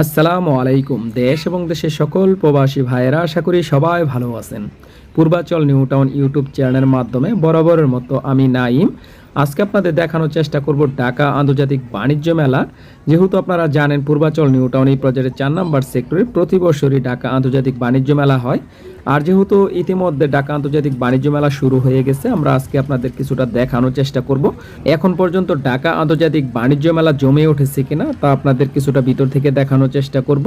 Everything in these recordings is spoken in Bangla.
আসসালামু আলাইকুম। দেশ এবং দেশের সকল প্রবাসী ভাইয়েরা, আশা করি সবাই ভালো আছেন। পূর্বাচল নিউটাউন ইউটিউব চ্যানেলের মাধ্যমে বরাবরের মতো আমি নাইম আজকে আপনাদের দেখানোর চেষ্টা করব ঢাকা আন্তর্জাতিক বাণিজ্য মেলা। যেহেতু আপনারা জানেন, পূর্বাচল নিউটাউন এই প্রজেক্টের চার নম্বর সেক্টরে প্রতি বছরই ঢাকা আন্তর্জাতিক বাণিজ্য মেলা হয়। আর যেহেতু ইতিমধ্যে ঢাকা আন্তর্জাতিক বাণিজ্য মেলা শুরু হয়ে গেছে, আমরা আজকে আপনাদের কিছুটা দেখানোর চেষ্টা করব। এখন পর্যন্ত ঢাকা আন্তর্জাতিক বাণিজ্য মেলা জমে উঠেছে কিনা, তা আপনাদের কিছুটা ভিতর থেকে দেখানোর চেষ্টা করব।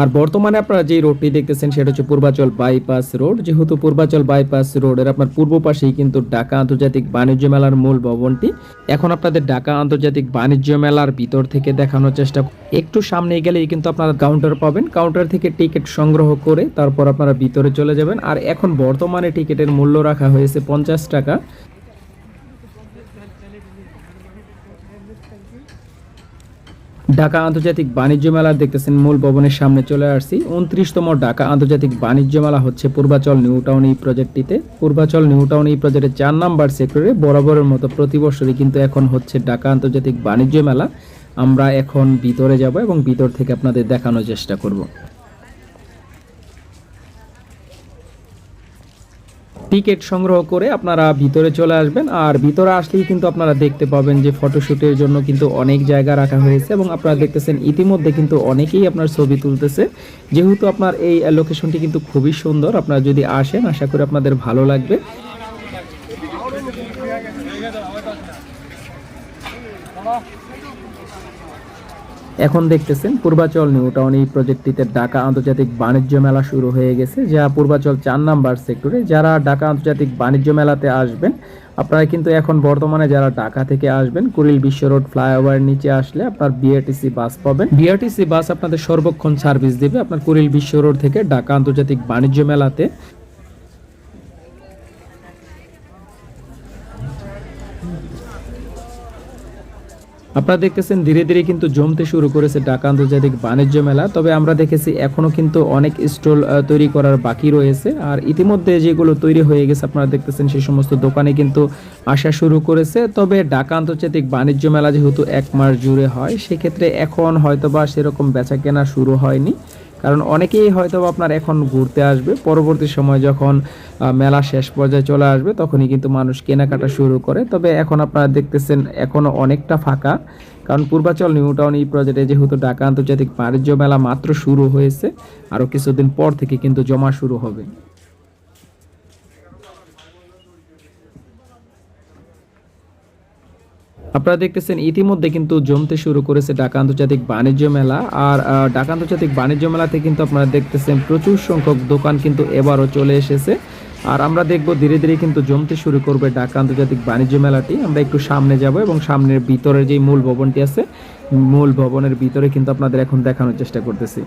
আর বর্তমানে আপনারা যে রোডটি দেখতেছেন, সেটা হচ্ছে পূর্বাচল বাইপাস রোড। যেহেতু পূর্বাচল বাইপাস রোডের আপনার পূর্ব পাশেই কিন্তু ঢাকা আন্তর্জাতিক বাণিজ্য মেলার মূল ভবনটি। এখন আপনাদের ঢাকা আন্তর্জাতিক বাণিজ্য মেলার ভিতর থেকে দেখানোর চেষ্টা একটু সামনে গেলেই কিন্তু আপনারা কাউন্টার পাবেন। কাউন্টার থেকে টিকিট সংগ্রহ করে তারপর আপনারা ভিতরে চলে যাবেন। আর এখন বর্তমানে টিকিটের মূল্য রাখা হয়েছে পঞ্চাশ টাকা। ঢাকা আন্তর্জাতিক বাণিজ্য মেলা দেখতেছেন মূল ভবনের সামনে চলে আসছি। উনত্রিশতম ঢাকা আন্তর্জাতিক বাণিজ্য মেলা হচ্ছে পূর্বাচল নিউ টাউন এই প্রজেক্টটিতে পূর্বাচল নিউ টাউন এই প্রজেক্টের চার নাম্বার সেক্টরে বরাবরের মতো প্রতি বছরই কিন্তু এখন হচ্ছে ঢাকা আন্তর্জাতিক বাণিজ্য মেলা। আমরা এখন ভিতরে যাব এবং ভিতর থেকে আপনাদের দেখানোর চেষ্টা করব। টিকিট সংগ্রহ করে আপনারা ভিতরে চলে আসবেন। আর ভিতরে আসলেই কিন্তু আপনারা দেখতে পাবেন যে ফটোশ্যুটের জন্য কিন্তু অনেক জায়গা রাখা হয়েছে এবং আপনারা দেখতেছেন ইতিমধ্যে কিন্তু অনেকেই আপনার ছবি তুলতেছে। যেহেতু আপনার এই লোকেশনটি কিন্তু খুবই সুন্দর, আপনারা যদি আসেন, আশা করি আপনাদের ভালো লাগবে। এখন দেখতেছেন, পূর্বাচল নিউ টাউন এই প্রজেক্টটিতে ঢাকা আন্তর্জাতিক বাণিজ্য মেলা শুরু হয়ে গেছে, যা পূর্বাচল চার নাম্বার সেক্টরে যারা ঢাকা আন্তর্জাতিক বাণিজ্য মেলাতে আসবেন, আপনারা কিন্তু এখন বর্তমানে যারা ঢাকা থেকে আসবেন কুড়িল বিশ্ব রোড ফ্লাইওভার নিচে আসলে আপনার বিআরটিসি বাস পাবেন। বিআরটিসি বাস আপনাদের সর্বক্ষণ সার্ভিস দেবে আপনার কুড়িল বিশ্ব রোড থেকে ঢাকা আন্তর্জাতিক বাণিজ্য মেলাতে। আপনারা দেখতেছেন ধীরে ধীরে কিন্তু জমতে শুরু করেছে ঢাকা আন্তর্জাতিক বাণিজ্য মেলা। তবে আমরা দেখেছি এখনও কিন্তু অনেক স্টল তৈরি করার বাকি রয়েছে। আর ইতিমধ্যে যেগুলো তৈরি হয়ে গেছে আপনারা দেখতেছেন সেই সমস্ত দোকানে কিন্তু আসা শুরু করেছে। তবে ঢাকা আন্তর্জাতিক বাণিজ্য মেলা যেহেতু এক মাস জুড়ে হয়, সেক্ষেত্রে এখন হয়তোবা সেরকম বেচা কেনা শুরু হয়নি। কারণ অনেকেই হয়তো আপনার এখন ঘুরতে আসবে, পরবর্তী সময় যখন মেলা শেষ পর্যায়ে চলে আসবে তখনই কিন্তু মানুষ কেনাকাটা শুরু করে। তবে এখন আপনারা দেখতেছেন এখনও অনেকটা ফাঁকা, কারণ পূর্বাচল নিউ টাউন এই প্রজেক্টে যেহেতু ঢাকা আন্তর্জাতিক বাণিজ্য মেলা মাত্র শুরু হয়েছে, আরও কিছুদিন পর থেকে কিন্তু জমা শুরু হবে। আপনারা দেখতেছেন ইতিমধ্যে কিন্তু জমতে শুরু করেছে ঢাকা আন্তর্জাতিক বাণিজ্য মেলা আর ঢাকা আন্তর্জাতিক বাণিজ্য মেলাতে কিন্তু আপনারা দেখতেছেন প্রচুর সংখ্যক দোকান কিন্তু এবারও চলে এসেছে। আর আমরা দেখব ধীরে ধীরে কিন্তু জমতে শুরু করবে ঢাকা আন্তর্জাতিক বাণিজ্য মেলাটি। আমরা একটু সামনে যাব এবং সামনের ভিতরের যে মূল ভবনটি আছে, মূল ভবনের ভিতরে কিন্তু আপনাদের এখন দেখানোর চেষ্টা করতেছি।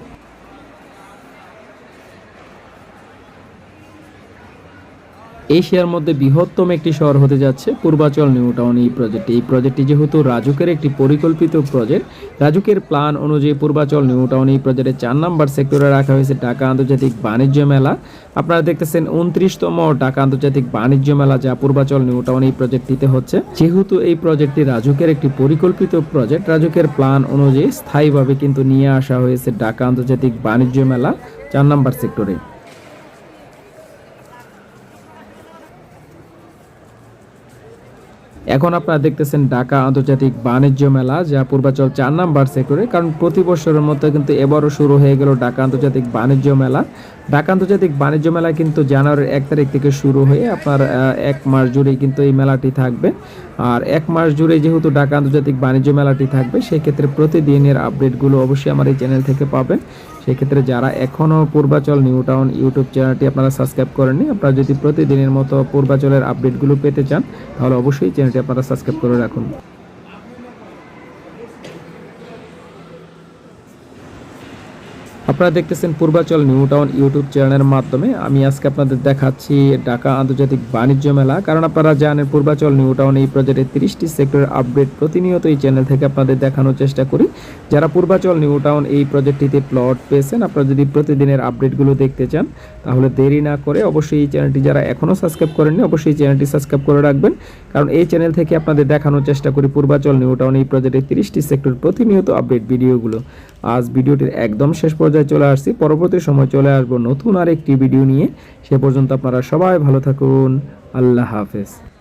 এশিয়ার মধ্যে বৃহত্তম একটি শহর হতে যাচ্ছে পূর্বাচল নিউ টাউন এই প্রজেক্টটি এই প্রজেক্টটি যেহেতু রাজুকের একটি পরিকল্পিত প্রজেক্ট রাজুকের প্ল্যান অনুযায়ী পূর্বাচল নিউ টাউন এই প্রজেক্টের চার নম্বর সেক্টরে রাখা হয়েছে ঢাকা আন্তর্জাতিক বাণিজ্য মেলা। আপনারা দেখতেছেন উনত্রিশতম ঢাকা আন্তর্জাতিক বাণিজ্য মেলা যা পূর্বাচল নিউ টাউন এই প্রজেক্টটিতে হচ্ছে। যেহেতু এই প্রজেক্টটি রাজুকের একটি পরিকল্পিত প্রজেক্ট রাজুকের প্ল্যান অনুযায়ী স্থায়ীভাবে কিন্তু নিয়ে আসা হয়েছে ঢাকা আন্তর্জাতিক বাণিজ্য মেলা চার নম্বর সেক্টরে এখন আপনারা দেখতেছেন ঢাকা আন্তর্জাতিক বাণিজ্য মেলা, যা পূর্বাচল চার নাম্বার সেক্টরে কারণ প্রতি বছরের মতো কিন্তু এবারও শুরু হয়ে গেল ঢাকা আন্তর্জাতিক বাণিজ্য মেলা। ঢাকা আন্তর্জাতিক বাণিজ্য মেলা কিন্তু জানুয়ারির এক তারিখ থেকে শুরু হয়ে আপনার এক মাস জুড়েই কিন্তু এই মেলাটি থাকবে। আর এক মাস জুড়ে যেহেতু ঢাকা আন্তর্জাতিক বাণিজ্য মেলাটি থাকবে, সেক্ষেত্রে প্রতিদিনের আপডেটগুলো অবশ্যই আমার এই চ্যানেল থেকে পাবেন। সেক্ষেত্রে যারা এখনও পূর্বাচল নিউ টাউন ইউটিউব চ্যানেলটি আপনারা সাবস্ক্রাইব করেননি, আপনারা যদি প্রতিদিনের মতো পূর্বাচলের আপডেটগুলো পেতে চান, তাহলে অবশ্যই চ্যানেলটি আপনারা সাবস্ক্রাইব করে রাখুন। আপনারা দেখতেছেন পূর্বাচল নিউ টাউন ইউটিউব চ্যানেলের মাধ্যমে। আমি আজকে আপনাদের দেখাচ্ছি ঢাকা আন্তর্জাতিক বাণিজ্য মেলা। কারণ আপনারা জানেন, পূর্বাচল নিউ টাউন এই প্রজেক্টের তিরিশটি সেক্টরের আপডেট প্রতিনিয়ত এই চ্যানেল থেকে আপনাদের দেখানোর চেষ্টা করি। যারা পূর্বাচল নিউ টাউন এই প্রজেক্টটিতে প্লট পেয়েছেন, আপনারা যদি প্রতিদিনের আপডেটগুলো দেখতে চান, তাহলে দেরি না করে অবশ্যই এই চ্যানেলটি যারা এখনও সাবস্ক্রাইব করেননি, অবশ্যই এই চ্যানেলটি সাবস্ক্রাইব করে রাখবেন। কারণ এই চ্যানেল থেকে আপনাদের দেখানোর চেষ্টা করি পূর্বাচল নিউ টাউন এই প্রজেক্টের তিরিশটি সেক্টর প্রতিনিয়ত আপডেট ভিডিওগুলো। আজ ভিডিওটির একদম শেষ পর্যায়ে চলে আসছি। পরবর্তী সময় চলে আসব নতুন আরেকটি ভিডিও নিয়ে। সে পর্যন্ত আপনারা সবাই ভালো থাকুন। আল্লাহ হাফেজ।